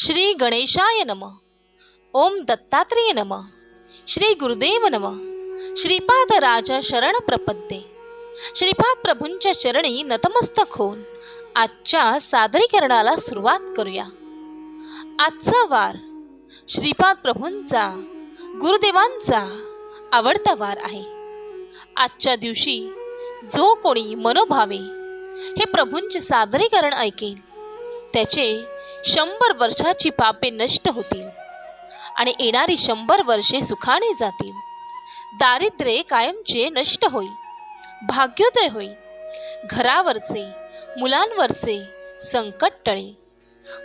श्री गणेशाय नम. ओम दत्तात्रेय नम. श्री गुरुदेव नम. श्रीपाद राजा शरण प्रपद्ये. श्रीपाद प्रभूंच्या चरणी नतमस्तक होऊन आजच्या सादरीकरणाला सुरुवात करूया. आजचा वार श्रीपाद प्रभूंचा गुरुदेवांचा आवडता वार आहे. आजच्या दिवशी जो कोणी मनोभावे हे प्रभूंचे सादरीकरण ऐकेल त्याचे शंभर वर्षाची पापे नष्ट होतील आणि येणारी शंभर वर्षे सुखाने जातील. दारिद्र्य कायमचे नष्ट होईल भाग्योदय होईल घरावरचे मुलांवरचे संकट टळेल.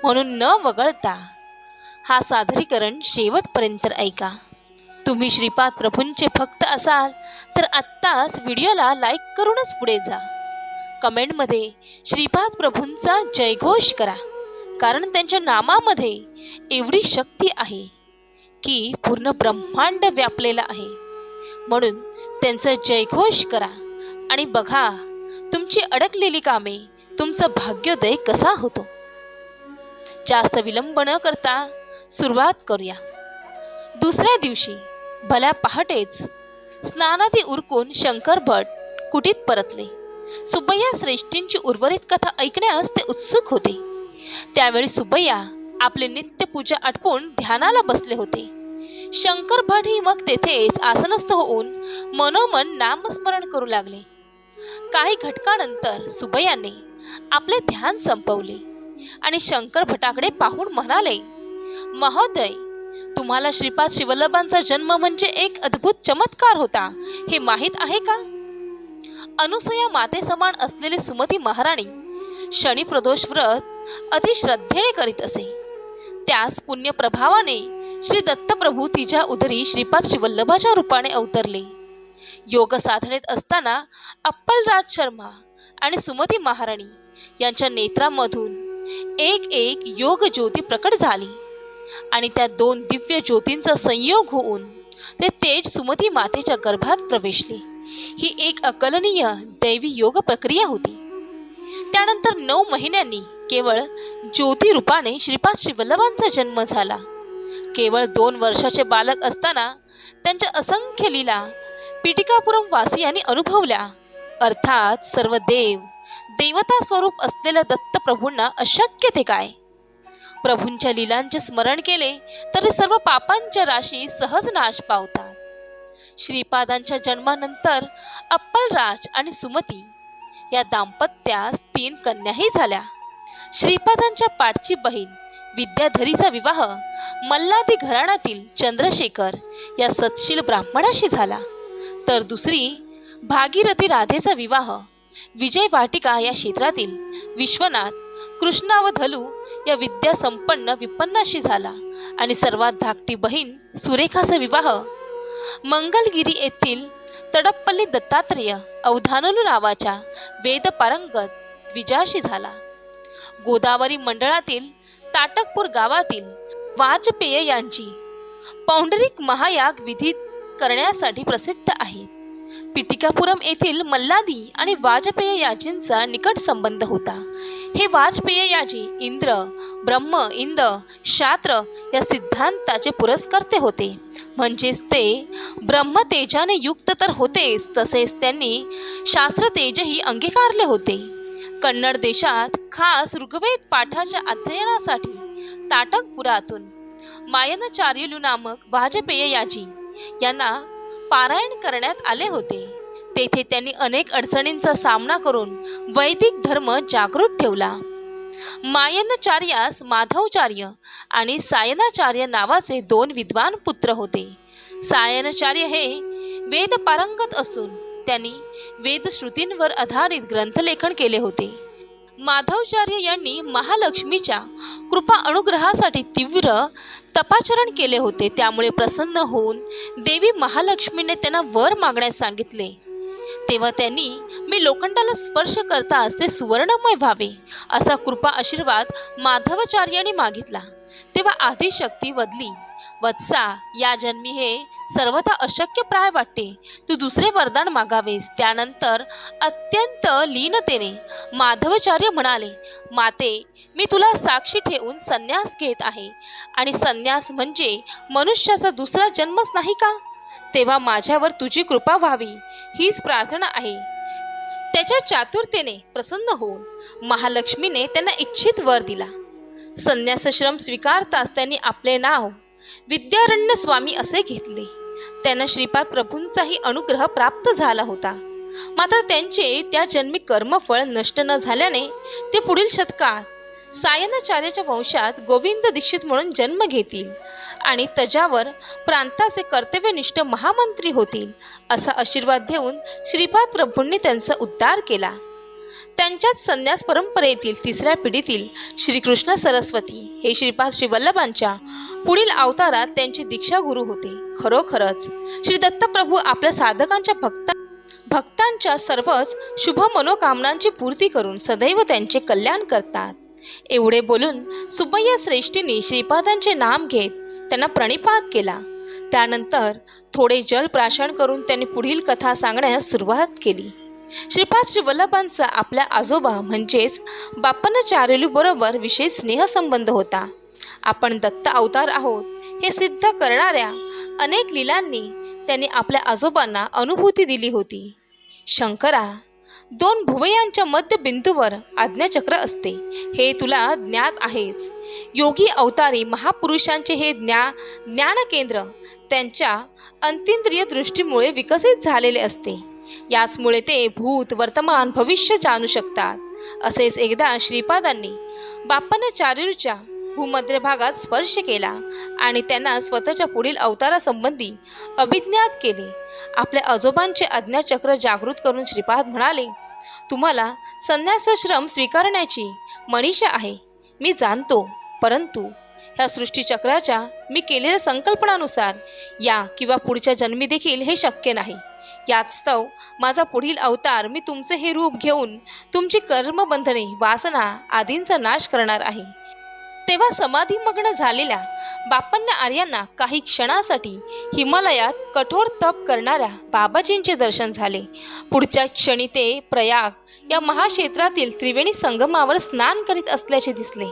म्हणून न वगळता हा सादरीकरण शेवटपर्यंत ऐका. तुम्ही श्रीपाद प्रभूंचे भक्त असाल तर आत्ताच व्हिडिओला लाईक करूनच पुढे जा. कमेंटमध्ये श्रीपाद प्रभूंचा जयघोष करा. कारण त्यांच्या नामामध्ये एवढी शक्ती आहे की पूर्ण ब्रह्मांड व्यापलेलं आहे. म्हणून त्यांचा जयघोष करा आणि बघा तुमची अडकलेली कामे तुमचं भाग्योदय कसा होतो. जास्त विलंब न करता सुरुवात करूया. दुसऱ्या दिवशी भल्या पहाटेच स्नानादी उरकून शंकर भट कुटीत परतले. सुब्बय्या श्रेष्ठींची उर्वरित कथा ऐकण्यास ते उत्सुक होते. त्यावेळी सुबैया आपले नित्यपूजा आटपून ध्यानाला बसले होते. शंकर भट ही मग तेथेच आसनस्थ होऊन मनोमन नामस्मरण करू लागले. काही घटकानंतर सुबैयाने आपले ध्यान संपवले आणि शंकर भटाकडे पाहून म्हणाले महोदय तुम्हाला श्रीपाद शिवल्लभांचा जन्म म्हणजे एक अद्भुत चमत्कार होता हे माहीत आहे का? अनुसया माते समान असलेली सुमती महाराणी शनी प्रदोष व्रत अतिश्रद्धेने करीत असे. त्यास पुण्य प्रभावाने श्री दत्तप्रभू तिच्या उदरी श्रीपाद शिवल्लभाच्या रूपाने अवतरले. योग साधनेत असताना अप्पलराज शर्मा आणि सुमती महाराणी यांच्या नेत्रामधून एक एक योग ज्योती प्रकट झाली आणि त्या दोन दिव्य ज्योतींचा संयोग होऊन ते तेज सुमती मातेच्या गर्भात प्रवेशले. ही एक अकलनीय दैवी योग प्रक्रिया होती. त्यानंतर नऊ महिन्यांनी केवळ ज्योती रूपाने श्रीपाद शिवल्लभांचा जन्म झाला. केवळ दोन वर्षाचे बालक असताना त्यांच्या असंख्य लीला पिटिकापुरम वासियांनी अनुभवल्या. अर्थात सर्व देव देवता स्वरूप असलेल्या दत्तप्रभूंना अशक्य ते काय? प्रभूंच्या लीलांचे स्मरण केले तरी सर्व पापांच्या राशी सहज नाश पावतात. श्रीपादांच्या जन्मानंतर अप्पलराज आणि सुमती या दाम्पत्यास तीन कन्याही झाल्या. श्रीपादांच्या पाठची बहीण विद्याधरीचा विवाह मल्लादी घराण्यातील चंद्रशेखर या सत्शील ब्राह्मणाशी झाला. तर दुसरी भागीरथी राधेचा विवाह विजय वाटिका या क्षेत्रातील विश्वनाथ कृष्णा व धलू या विद्यासंपन्न विपन्नाशी झाला आणि सर्वात धाकटी बहीण सुरेखाचा विवाह मंगलगिरी येथील तडप्पल्ली दत्तात्रेय अवधानलू नावाच्या वेदपारंगत विजयाशी झाला. गोदावरी मंडळातील ताटकपूर गावातील वाजपेय यांची पौंडरिक महायाग विधी करण्यासाठी प्रसिद्ध आहे. पिटिकापुरम येथील मल्लादी आणि वाजपेय याजींचा निकट संबंध होता. हे वाजपेय याजी इंद्र ब्रह्म इंद शात्र या सिद्धांताचे पुरस्कर्ते होते. म्हणजेच ते ब्रह्मतेजाने युक्त तर होतेच तसेच त्यांनी शास्त्रतेजही अंगीकारले होते. कन्नड देशात खास ऋग्वेद पाठाच्या अध्ययनासाठी ताटकपुरातून मायनचार्युलू नामक वाजपेय याजी यांना पारायण करण्यात आले होते. तेथे त्यांनी अनेक अडचणींचा सामना करून वैदिक धर्म जागृत ठेवला. मायनचार्यास माधवचार्य आणि सायनाचार्य नावाचे दोन विद्वान पुत्र होते. सायनाचार्य हे वेद पारंगत असून त्यांनी वेदश्रुतींवर आधारित ग्रंथलेखन केले होते. माधवचार्य यांनी महालक्ष्मीच्या कृपा अनुग्रहासाठी तीव्र तपाचरण केले होते. त्यामुळे प्रसन्न होऊन देवी महालक्ष्मीने त्यांना वर मागण्यास सांगितले. तेव्हा त्यांनी मी लोखंडाला स्पर्श करताच ते सुवर्णमय व्हावे असा कृपा आशीर्वाद माधवाचार्यांनी मागितला. तेव्हा आदिशक्ती बदली वत्सा या जन्मी हे सर्वथा अशक्यप्राय वाटते तू दुसरे वरदान मागावेस. त्यानंतर अत्यंत लीनतेने माधवाचार्य म्हणाले माते मी तुला साक्षी ठेवून संन्यास घेत आहे. आणि संन्यास म्हणजे मनुष्याचा दुसरा जन्मच नाही का? तेव्हा माझ्यावर तुझी कृपा व्हावी. हीच प्रार्थना आहे. त्याच्या चातुर्तेने प्रसन्न होऊन महालक्ष्मीने त्यांना इच्छित वर दिला. संन्यासश्रम स्वीकारताच त्यांनी आपले नाव विद्यारण्य स्वामी असे घेतले. त्यांना श्रीपाद प्रभूंचाही अनुग्रह प्राप्त झाला होता. मात्र त्यांचे त्या जन्मी कर्मफळ नष्ट न झाल्याने ते पुढील शतकात सायनाचार्याच्या वंशात गोविंद दीक्षित म्हणून जन्म घेतील आणि त्याच्यावर प्रांताचे कर्तव्यनिष्ठ महामंत्री होतील असा आशीर्वाद देऊन श्रीपाद प्रभूंनी त्यांचा उद्धार केला. त्यांच्याच संन्यास परंपरेतील तिसऱ्या पिढीतील श्रीकृष्ण सरस्वती हे श्रीपाद श्रीवल्लभांच्या पुढील अवतारात त्यांचे दीक्षा गुरु होते. खरोखरच श्री दत्तप्रभू आपल्या साधकांच्या भक्त भक्तांच्या सर्वच शुभ मनोकामनांची पूर्ती करून सदैव त्यांचे कल्याण करतात. एवढे बोलून सुबय्या श्रेष्ठीने श्रीपादांचे नाम घेत त्यांना प्रणिपात केला. त्यानंतर थोडे जल प्राशन करून त्यांनी पुढील कथा सांगण्यास सुरुवात केली. श्रीपाद श्री वल्लभांचा आपल्या आजोबा म्हणजेच बापनाचार्युली विशेष स्नेहसंबंध होता. आपण दत्त अवतार आहोत हे सिद्ध करणाऱ्या अनेक लिलांनी त्यांनी आपल्या आजोबांना अनुभूती दिली होती. शंकरा दोन भुवयांच्या मध्यबिंदूवर आज्ञाचक्र असते. हे तुला ज्ञात आहेच. योगी अवतारी महापुरुषांचे हे ज्ञा ज्ञानकेंद्र त्यांच्या अंतिंद्रिय दृष्टीमुळे विकसित झालेले असते. याचमुळे ते भूत वर्तमान भविष्य जाणू शकतात. असेच एकदा श्रीपादांनी बापनाचार्यूच्या भूमध्य भागात स्पर्श केला आणि त्यांना स्वतःच्या पुढील अवतारासंबंधी अभिज्ञात केले. आपल्या आजोबांचे आज्ञाचक्र जागृत करून श्रीपाद म्हणाले तुम्हाला संन्यासाश्रम स्वीकारण्याची मनीषा आहे. मी जाणतो परंतु ह्या सृष्टीचक्राच्या मी केलेल्या संकल्पनानुसार या किंवा पुढच्या जन्मी देखील हे शक्य नाही. यास्तव माझा पुढील अवतार मी तुमचे हे रूप घेऊन तुमची कर्मबंधने वासना आदींचा नाश करणार आहे. तेव्हा समाधीमग्न झालेल्या बापन्ना आर्यांना काही क्षणासाठी हिमालयात कठोर तप करणाऱ्या बाबाजींचे दर्शन झाले. पुढच्या क्षणी ते प्रयाग या महाक्षेत्रातील त्रिवेणी संगमावर स्नान करीत असल्याचे दिसले.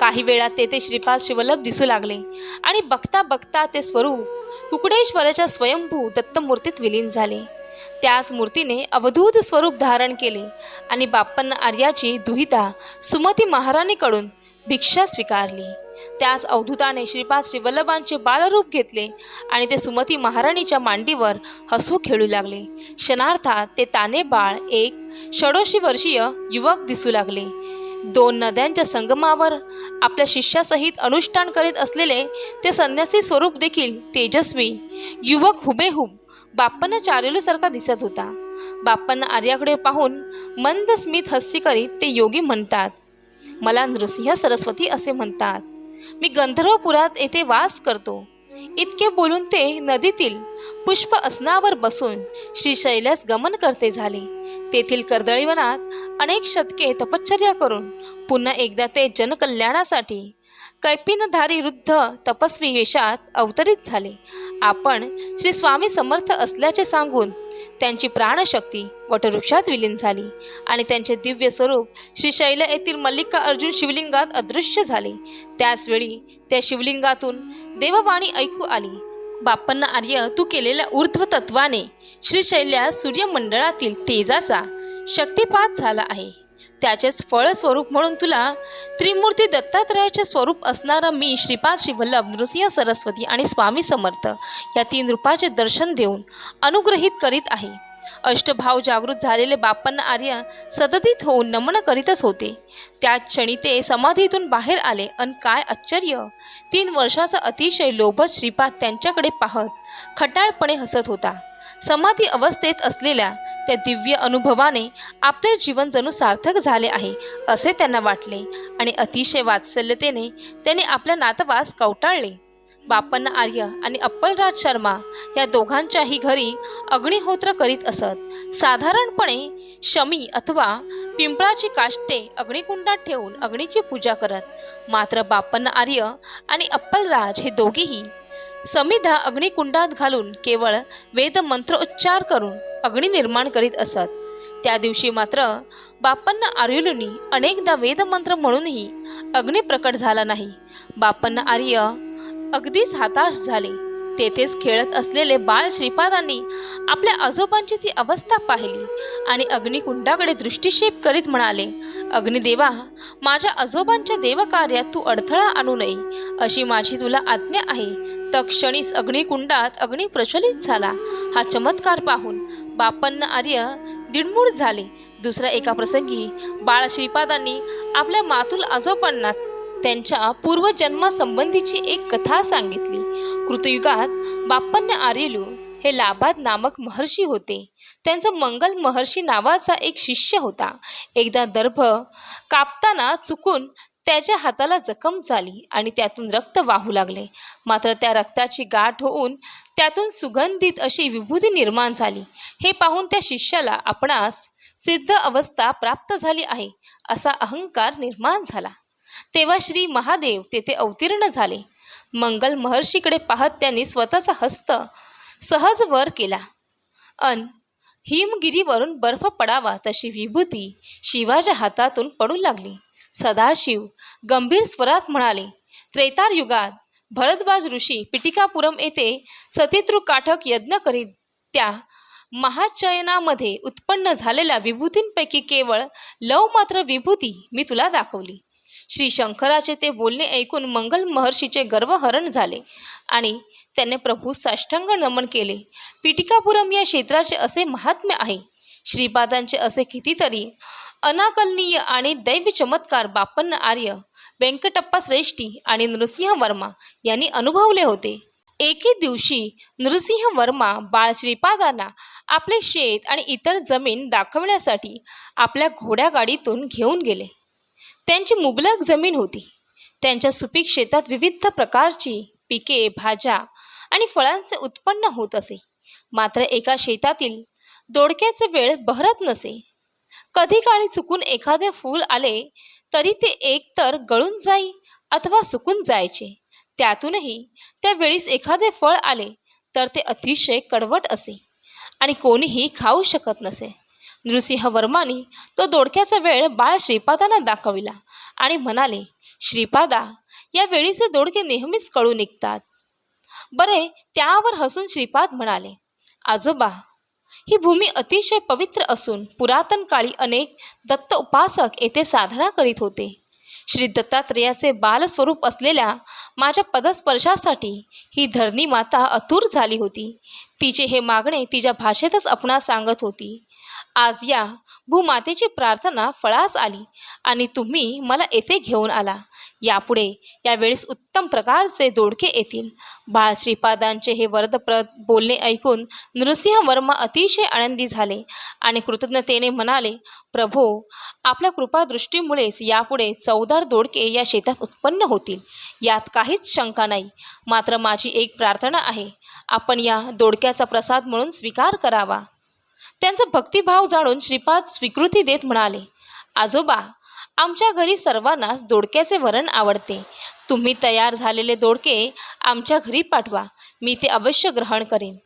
काही वेळात तेथे श्रीपाद शिवल्लभ दिसू लागले आणि बघता बघता ते स्वरूप कुकडेश्वराच्या स्वयंभू दत्तमूर्तीत विलीन झाले. त्याच मूर्तीने अवधूत स्वरूप धारण केले आणि बाप्पन आर्याची दुहिता सुमती महाराणीकडून भिक्षा स्वीकारली. त्यास अवधूताने श्रीपाद श्रीवल्लभांचे बालरूप घेतले आणि ते सुमती महाराणीच्या मांडीवर हसू खेळू लागले. क्षणार्थात ते ताने बाळ एक षडोशी वर्षीय युवक दिसू लागले. दोन नद्यांच्या संगमावर आपल्या शिष्यासहित अनुष्ठान करीत असलेले ते संन्यासी स्वरूप देखील तेजस्वी युवक हुबेहूब बाप्पांना चारेलूसारखा दिसत होता. बाप्पांना आर्याकडे पाहून मंद स्मित हस्ती करीत ते योगी म्हणतात मला नृसिंह सरस्वती असे म्हणतात. मी गंधर्वपुरात येथे वास करतो. इतके बोलून ते नदीतील पुष्प असनावर बसून श्रीशैलास गमन करते झाले. तेथील कर्दळीवनात अनेक शतके तपश्चर्या करून पुन्हा एकदा ते जनकल्याणासाठी कैपिनधारी वृद्ध तपस्वी वेशात अवतरित झाले. आपण श्री स्वामी समर्थ असल्याचे सांगून त्यांची प्राणशक्ती वटवृक्षात विलीन झाली आणि त्यांचे दिव्य स्वरूप श्री शैल येथील मल्लिका अर्जुन शिवलिंगात अदृश्य झाले. त्याचवेळी त्या शिवलिंगातून देववाणी ऐकू आली. बाप्पन्न आर्य तू केलेल्या ऊर्ध्व तत्वाने श्रीशैल्या सूर्यमंडळातील तेजाचा शक्तिपात झाला आहे. त्याचेच फळस्वरूप म्हणून तुला त्रिमूर्ती दत्तात्रयाचे स्वरूप असणारा मी श्रीपाद श्रीवल्लभ नृसिंह सरस्वती आणि स्वामी समर्थ या तीन रूपाचे दर्शन देऊन अनुग्रहित करीत आहे. अष्टभाव जागृत झालेले बाप्पन आर्य सदतीत होऊन नमन करीतच होते. त्या क्षणी ते समाधीतून बाहेर आले अन काय आश्चर्य! तीन वर्षाचा अतिशय लोभत श्रीपाद त्यांच्याकडे पाहत खटाळपणे हसत होता. समाधी अवस्थेत असलेल्या त्या दिव्य अनुभवाने आपले जीवन जणू सार्थक झाले आहे असे त्यांना वाटले. आणि अतिशय वात्सल्यतेने त्यांनी आपल्या नातवास कवटाळले. बापन आर्य आणि अप्पलराज शर्मा या दोघांच्याही घरी अग्निहोत्र करीत असत. साधारणपणे शमी अथवा पिंपळाची काष्टे अग्निकुंडात ठेवून अग्नीची पूजा करत. मात्र बापन आर्य आणि अप्पलराज हे दोघेही समिधा अग्निकुंडात घालून केवळ वेद मंत्रोच्चार करून अग्नी निर्माण करीत असत. त्या दिवशी मात्र बापांना आर्युलुनी अनेकदा वेदमंत्र म्हणूनही अग्नी प्रकट झाला नाही. बापन्न आर्य अगदीच हताश झाले. तेथेच खेळत असलेले बाळ श्रीपादांनी आपल्या आजोबांची ती अवस्था पाहिली आणि अग्निकुंडाकडे दृष्टिक्षेप करीत म्हणाले अग्निदेवा माझ्या आजोबांच्या देवकार्यात तू अडथळा आणू नये. अशी माझी तुला आज्ञा आहे. तक्षणीच अग्निकुंडात अग्नी प्रज्वलित झाला. हा चमत्कार पाहून बापन्न आर्य दिडमूड झाले. दुसऱ्या एका प्रसंगी बाळ श्रीपादांनी आपल्या मातुल आजोबांना त्यांच्या पूर्वजन्मासंबंधीची एक कथा सांगितली. कृतयुगात बाप्पन्य आर्यलू हे लाभाद नामक महर्षी होते. त्यांचा मंगल महर्षी नावाचा एक शिष्य होता. एकदा दर्भ कापताना चुकून त्याच्या हाताला जखम झाली आणि त्यातून रक्त वाहू लागले. मात्र त्या रक्ताची गाठ होऊन त्यातून सुगंधित अशी विभूती निर्माण झाली. हे पाहून त्या शिष्याला आपणास सिद्ध अवस्था प्राप्त झाली आहे असा अहंकार निर्माण झाला. तेव्हा श्री महादेव तेथे अवतीर्ण झाले. मंगल महर्षीकडे पाहत त्यांनी स्वतःचा हस्त सहज वर केला. अन हिमगिरीवरून बर्फ पडावा तशी विभूती शिवाच्या हातातून पडू लागली. सदाशिव गंभीर स्वरात म्हणाले त्रेतार युगात भरद्वाज ऋषी पिटिकापुरम येथे सतितृ काठक यज्ञ करीत त्या महाचयनामध्ये उत्पन्न झालेल्या विभूतींपैकी केवळ लव मात्र विभूती मी तुला दाखवली. श्री शंकराचे ते बोलणे ऐकून मंगल महर्षीचे गर्वहरण झाले आणि त्याने प्रभू साष्टांग नमन केले. पिटिकापुरम या क्षेत्राचे असे महात्म्य आहे. श्रीपादांचे असे कितीतरी अनाकलनीय आणि दैव चमत्कार बापन्न आर्य व्यंकटप्पा श्रेष्ठी आणि नृसिंह वर्मा यांनी अनुभवले होते. एके दिवशी नृसिंह वर्मा बाळ श्रीपादांना आपले शेत आणि इतर जमीन दाखवण्यासाठी आपल्या घोड्यागाडीतून घेऊन गेले. त्यांची मुबलक जमीन होती. त्यांच्या सुपीक शेतात विविध प्रकारची पिके भाज्या आणि फळांचे उत्पन्न होत असे. मात्र एका शेतातील दोडक्याचे वेळ बहरत नसे. कधी काळी चुकून एखादे फूल आले तरी ते एकतर गळून जाई अथवा सुकून जायचे. त्यातूनही त्या वेळीस एखादे फळ आले तर ते अतिशय कडवट असे आणि कोणीही खाऊ शकत नसे. नृसिंहवर्मानी तो दोडक्याचा वेळ बाळ श्रीपादांना दाखविला आणि म्हणाले श्रीपादा या वेळीचे दोडके नेहमीच कळू निघतात. बरे त्यावर हसून श्रीपाद म्हणाले आजोबा ही भूमी अतिशय पवित्र असून पुरातन काळी अनेक दत्त उपासक येथे साधना करीत होते. श्री दत्तात्रेयाचे बालस्वरूप असलेल्या माझ्या पदस्पर्शासाठी ही धरणी माता अतुर झाली होती. तिचे हे मागणे तिच्या भाषेतच आपणा सांगत होती. आज या भूमातेची प्रार्थना फळास आली आणि तुम्ही मला येथे घेऊन आला. यापुढे यावेळेस उत्तम प्रकारचे दोडके येतील. बाळ श्रीपादांचे हे वरदप्रद बोलणे ऐकून नृसिंह वर्मा अतिशय आनंदी झाले आणि कृतज्ञतेने म्हणाले प्रभो आपल्या कृपादृष्टीमुळेच यापुढे चौदार दोडके या शेतात उत्पन्न होतील. यात काहीच शंका नाही. मात्र माझी एक प्रार्थना आहे. आपण या दोडक्याचा प्रसाद म्हणून स्वीकार करावा. त्यांचा भक्तिभाव जाणून श्रीपाद स्वीकृती देत म्हणाले आजोबा आमच्या घरी सर्वांनाच दोडक्याचे वरण आवडते. तुम्ही तयार झालेले दोडके आमच्या घरी पाठवा. मी ते अवश्य ग्रहण करेन.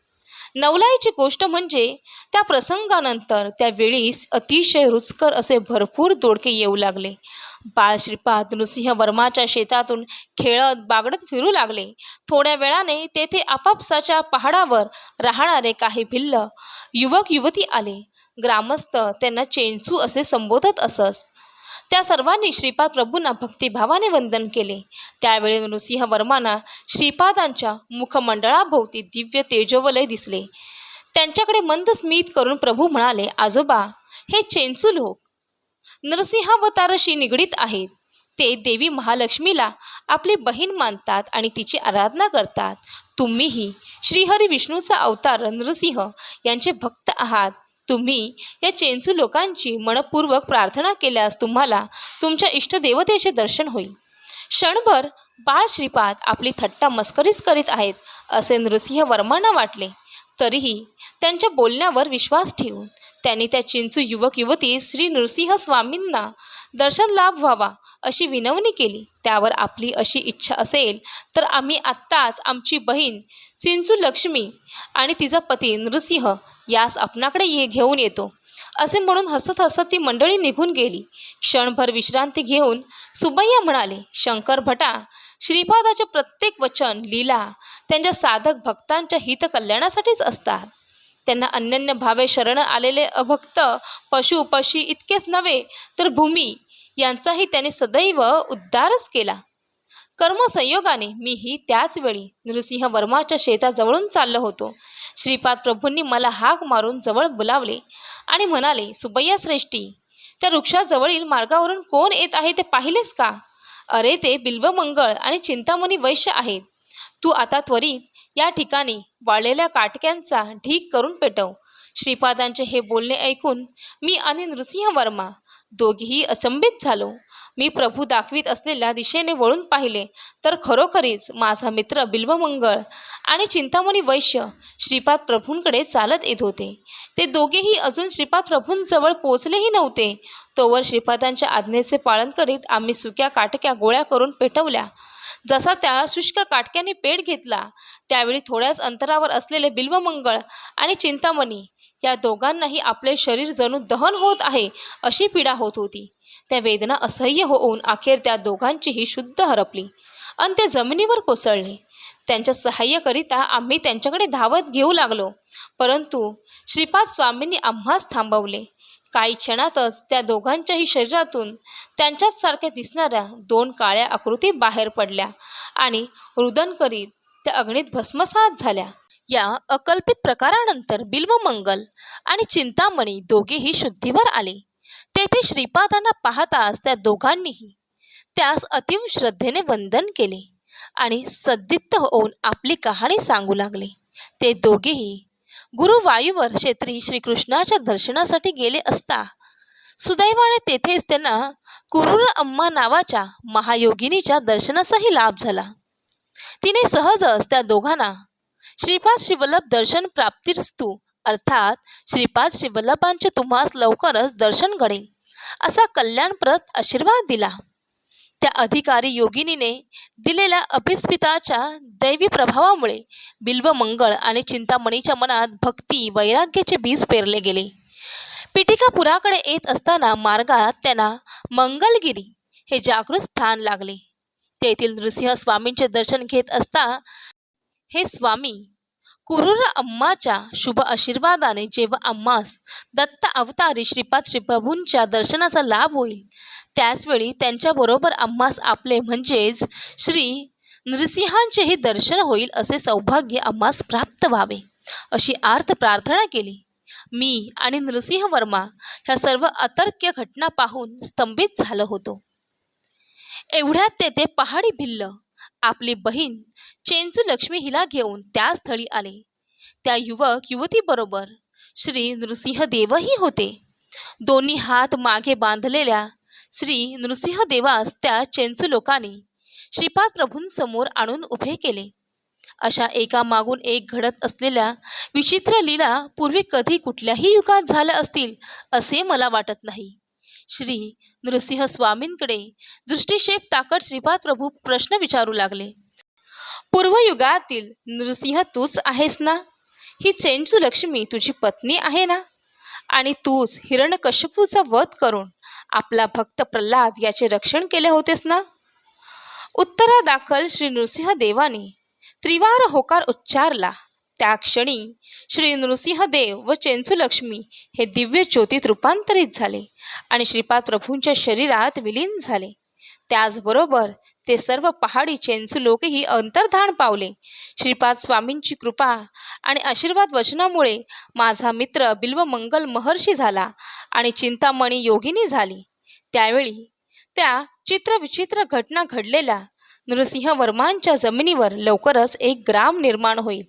नवलाईची गोष्ट म्हणजे त्या प्रसंगानंतर त्या वेळीस अतिशय रुचकर असे भरपूर दोडके येऊ लागले. बाळ श्रीपाद नृसिंह वर्माच्या शेतातून खेळत बागडत फिरू लागले. थोड्या वेळाने तेथे आपापसाच्या पहाडावर राहणारे काही भिल्ल युवक युवती आले. ग्रामस्थ त्यांना चेंसू असे संबोधत असत. त्या सर्वांनी श्रीपाद प्रभूंना भक्तिभावाने वंदन केले. त्यावेळी नृसिंह वर्मांना श्रीपादांच्या मुखमंडळाभोवती दिव्य तेजोवलय दिसले. त्यांच्याकडे मंद स्मित करून प्रभू म्हणाले आजोबा हे चेंचू लोक नरसिंहावताराशी निगडीत आहेत. ते देवी महालक्ष्मीला आपली बहीण मानतात आणि तिची आराधना करतात. तुम्हीही श्रीहरी विष्णूचा अवतार नरसिंह यांचे भक्त आहात. तुम्ही या चेंचू लोकांची मनपूर्वक प्रार्थना केल्यास तुम्हाला तुमच्या इष्टदेवतेचे दर्शन होईल. क्षणभर बाळ श्रीपाद आपली थट्टा मस्करीच करीत आहेत असे नृसिंह वर्मांना वाटले. तरीही त्यांच्या बोलण्यावर विश्वास ठेवून त्यांनी त्या चिंचू युवक युवती श्री नृसिंह स्वामींना दर्शन लाभ व्हावा अशी विनवणी केली. त्यावर आपली अशी इच्छा असेल तर आम्ही आत्ताच आमची बहीण चिंचू लक्ष्मी आणि तिचा पती नृसिंह यास आपणाकडे ये घेऊन येतो. असे म्हणून हसत हसत ती मंडळी निघून गेली. क्षणभर विश्रांती घेऊन सुबैया म्हणाले शंकर भटा श्रीपादाचे प्रत्येक वचन लीला त्यांच्या साधक भक्तांच्या हितकल्याणासाठीच असतात. त्यांना अनन्य भावे शरण आलेले अभक्त पशु पशी इतकेच नव्हे तर भूमी यांचाही त्याने सदैव उद्धारच केला. कर्मसंयोगाने मीही त्याचवेळी नृसिंह वर्माच्या शेताजवळून चाललो होतो. श्रीपाद प्रभूंनी मला हाक मारून जवळ बोलावले आणि म्हणाले सुबैया श्रेष्ठी त्या वृक्षाजवळील मार्गावरून कोण येत आहे ते पाहिलेस का? अरे ते बिल्वमंगळ आणि चिंतामणी वैश्य आहेत. तू आता त्वरित या ठिकाणी वाळलेल्या काटक्यांचा ढीक करून पेटव. श्रीपादांचे हे बोलणे ऐकून मी आणि नृसिंह वर्मा दोघीही अचंबित झालो. मी प्रभू दाखवीत असलेल्या दिशेने वळून पाहिले तर खरोखरीच माझा मित्र बिल्वमंगळ आणि चिंतामणी वैश्य श्रीपाद प्रभूंकडे चालत येत होते. ते दोघेही अजून श्रीपाद प्रभूंजवळ पोचलेही नव्हते. तोवर श्रीपादांच्या आज्ञेचे पालन करीत आम्ही सुक्या काटक्या गोळ्या करून पेटवल्या. जसा त्या शुष्क काटक्याने पेट घेतला त्यावेळी थोड्याच अंतरावर असलेले बिल्वमंगळ आणि चिंतामणी या दोघांनाही आपले शरीर जणू दहन होत आहे अशी पीडा होत होती. त्या वेदना असह्य हो- होऊन अखेर त्या दोघांचीही शुद्ध हरपली आणि ते जमिनीवर कोसळले. त्यांच्या सहाय्यकरिता आम्ही त्यांच्याकडे धावत घेऊ लागलो परंतु श्रीपाद स्वामींनी आम्हाच थांबवले. काही क्षणातच त्या दोघांच्याही शरीरातून त्यांच्याच सारख्या दिसणाऱ्या दोन काळ्या आकृती बाहेर पडल्या आणि रुदन करीत त्या अग्नीत भस्मसात झाल्या. या अकल्पित प्रकारानंतर बिल्वमंगल आणि चिंतामणी दोघेही शुद्धीवर आले. तेथे श्रीपादांना पाहताच त्या दोघांनीही त्यास अतिव श्रद्धेने वंदन केले आणि सद्दित्त होऊन आपली कहाणी सांगू लागले. ते दोघेही गुरुवायूवर क्षेत्री श्रीकृष्णाच्या दर्शनासाठी गेले असता सुदैवाने तेथेच त्यांना कुरुर अम्मा नावाच्या महायोगिनीच्या दर्शनाचाही लाभ झाला. तिने सहजच त्या दोघांना श्रीपाद शिवल्लभ दर्शन प्राप्तीस्तू अर्थात श्रीपाद शिवल्लभांचे तुम्हास लवकरच दर्शन घडेल असा कल्याणप्रत आशीर्वाद दिला. त्या अधिकारी योगिनीने दिलेल्या अभिस्मिताच्या दैवी प्रभावामुळे बिल्व मंगळ आणि चिंतामणीच्या मनात भक्ती वैराग्याचे बीज पेरले गेले. पिटिकापुराकडे येत असताना मार्गात त्यांना मंगलगिरी हे जागृत स्थान लागले. तेथील नृसिंह स्वामींचे दर्शन घेत असता हे स्वामी कुरुर अम्माच्या शुभ आशीर्वादाने जेव्हा अम्मास दत्त अवतारी श्रीपाद श्रीप्रभूंच्या दर्शनाचा लाभ होईल त्याचवेळी त्यांच्याबरोबर अम्मास आपले म्हणजेच श्री नृसिंहांचेही दर्शन होईल असे सौभाग्य अम्मास प्राप्त व्हावे. अशी आर्थ प्रार्थना केली. मी आणि नृसिंह वर्मा ह्या सर्व अतर्क्य घटना पाहून स्तंभित झालो होतो. एवढ्यात तेथे पहाडी भिल्ल आपली बहीण चेंचू लक्ष्मी हिला घेऊन त्या स्थळी आले. त्या युवक युवतीबरोबर श्री नृसिंहदेवही होते. दोन्ही हात मागे बांधलेल्या श्री नृसिंहदेवास त्या चेंचू लोकांनी श्रीपाद प्रभूंसमोर आणून उभे केले. अशा एका मागून एक घडत असलेल्या विचित्र लीला पूर्वी कधी कुठल्याही युगात झाल्या असतील असे मला वाटत नाही. श्री नृसिंह स्वामींकडे दृष्टिक्षेप ताकद श्रीपाद प्रभू प्रश्न विचारू लागले. पूर्वयुगातील नृसिंह तूच आहेस ना? ही चेंचू लक्ष्मी तुझी पत्नी आहे ना? आणि तूच हिरण्यकश्यपूचा वध करून आपला भक्त प्रल्हाद याचे रक्षण केले होतेस ना? उत्तरादाखल श्री नृसिंह देवाने त्रिवार होकार उच्चारला. त्या क्षणी श्री नृसिंहदेव व चेंचुलक्ष्मी हे दिव्य ज्योतीत रूपांतरित झाले आणि श्रीपाद प्रभूंच्या शरीरात विलीन झाले. त्याचबरोबर ते सर्व पहाडी चेंचू लोकही अंतर्धान पावले. श्रीपाद स्वामींची कृपा आणि आशीर्वाद वचनामुळे माझा मित्र बिल्वमंगल महर्षी झाला आणि चिंतामणी योगिनी झाली. त्यावेळी त्या चित्रविचित्र घटना घडलेल्या नृसिंह वर्मांच्या जमिनीवर लवकरच एक ग्राम निर्माण होईल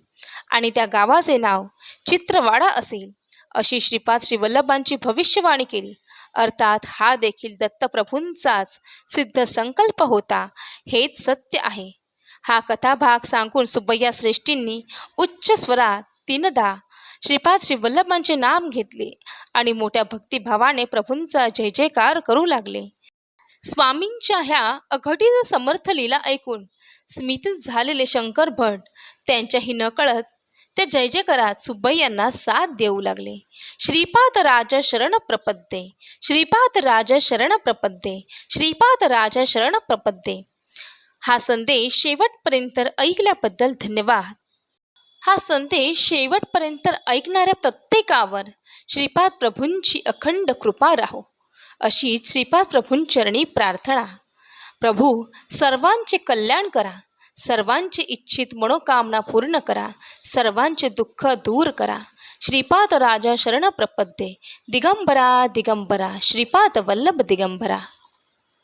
आणि त्या गावाचे नाव चित्रवाडा असेल अशी श्रीपाद श्रीवल्लभांची भविष्यवाणी केली. अर्थात हा देखील दत्तप्रभूंचाच सिद्ध संकल्प होता. हेच सत्य आहे. हा कथाभाग सांगून सुब्बय्या श्रेष्ठींनी उच्च स्वरात तीनदा श्रीपाद श्री वल्लभांचे नाम घेतले आणि मोठ्या भक्तिभावाने प्रभूंचा जय जयकार करू लागले. स्वामींच्या ह्या अघटित समर्थ लीला ऐकून स्मित झालेले शंकर भट त्यांच्याही नकळत ते जय जयकरात सुब्बय्यांना साथ देऊ लागले. श्रीपाद राज शरण प्रपद्ये श्रीपाद राज शरण प्रपद्ये श्रीपाद राज शरण प्रपद्ये हा संदेश शेवटपर्यंत ऐकल्याबद्दल धन्यवाद. हा संदेश शेवटपर्यंत ऐकणाऱ्या प्रत्येकावर श्रीपाद प्रभूंची अखंड कृपा राहो. अशी श्रीपाद प्रभूंचरणी प्रार्थना. प्रभू सर्वांचे कल्याण करा. सर्वांचे इच्छित मनोकामना पूर्ण करा. सर्वांचे दुःख दूर करा. श्रीपाद राजा शरण प्रपद्ये दिगंबरा दिगंबरा. श्रीपाद वल्लभ दिगंबरा.